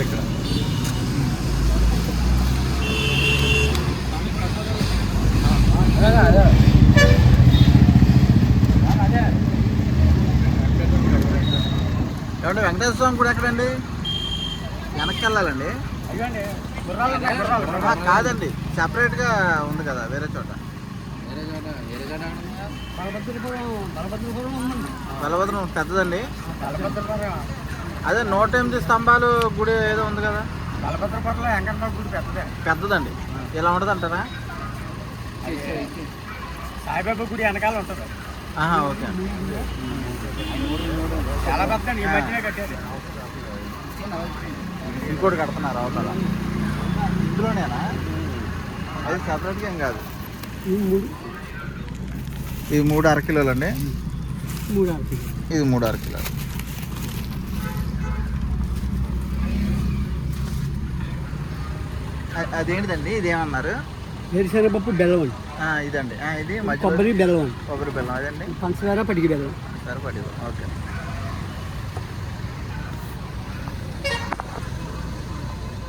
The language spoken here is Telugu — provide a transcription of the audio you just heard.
లేదు ఇక్కడ. ఏమంటే వెంకటేశ్వర స్వామి కూడా ఎక్కడండి? వెనక్కి వెళ్ళాలండి కాదండి సపరేట్గా ఉంది కదా వేరే చోట. బలభద్రం పెద్దదండి. అదే నూట ఎనిమిది స్తంభాలు గుడి ఏదో ఉంది కదా. బలభద్రపట్ల వెంకటరావు గుడి పెద్దదే. పెద్దదండి. ఇలా ఉండదు అంటారా? సాయిబాబా గుడి వెనకాల ఉంటుంది. ఆహా ఓకే. చాలా పెద్ద ఈ మధ్యనే కట్టేది. ఇంకోటి కడుతున్నారు అవతల. ఇందులోనేనా? అది సపరేట్గా ఏం కాదు. ఇది మూడు అరకిలోలు అండి మూడు ఇది మూడు అరకిలోలు అదేంటిదండి? ఇది ఏమన్నారు వేరుశనగపప్పు బెల్లం ఇదండి. ఇది కొబ్బరి బెల్లం కొబ్బరి బెల్లం. అదండి పంచదార పటికి బెల్లం. సరిపడి ఓకే.